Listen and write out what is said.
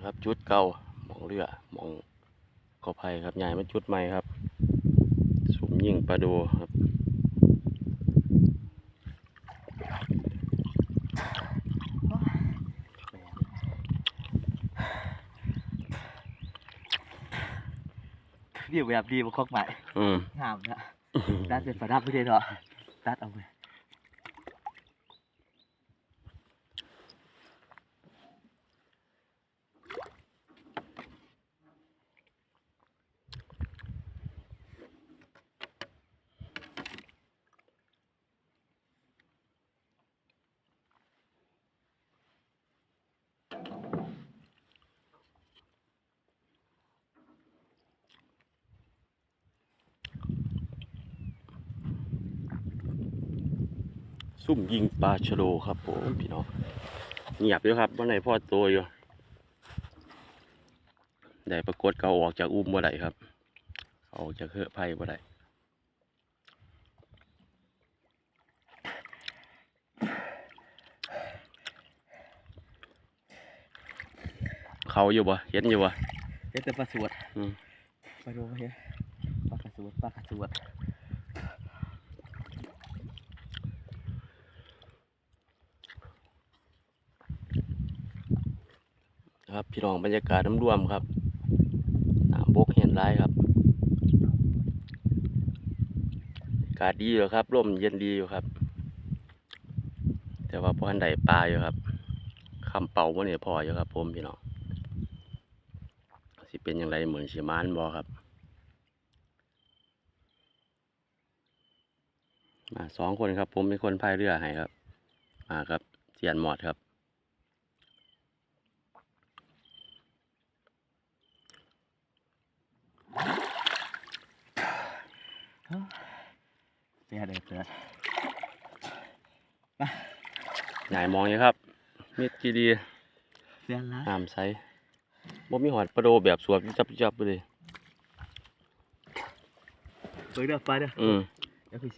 นะครับจุดเก่าหมองเรือหมองกอไผ่ครับใหญ่มาจุดใหม่ครับสุ่มยิงปลาโดูครับวิวแบบดีบนคอกใหม่อืมงามนะด้านเป็นประดับไม่ได้เนาะตัดเอาไป ซุ่มยิงปลาชะโดครับผมพี่น้องเงียบอยู่ครับวันไหนพ่อโตอยู่ได้ปรากฏเขาออกจากอุ้มบ่ได้ครับเขาออกจากเฮือไผ่บ่ได้เขาอยู่บ่เห็นอยู่บ่เดี๋ยวจะประสวดอืมไปดูไปเฮ้ยปลากระสวดปลากระสวด ครับพี่น้องบรรยากาศน้ำร่วมครับน้ำบกเห็นร้ายครับอากาศดีอยู่ครับร่มเย็นดีอยู่ครับ แต่ว่าพออันใดปลาอยู่ครับคำเป่าวันนี้พออยู่ครับ ผมพี่น้องสิเป็นอย่างไรเหมือนสีมานบอครับ มาสองคนครับ ผมเป็นคนพายเรือให้ครับ มาครับเสียนหมอดครับ เสียเด็ดเสือใหญ่มองอยู่ครับมีดกีดีเสียละน้ำใสบ่มีหอดประโดแบบสวบจับจับไปเลยไปเด้อไปเด้ออืมเดี๋ยวพี่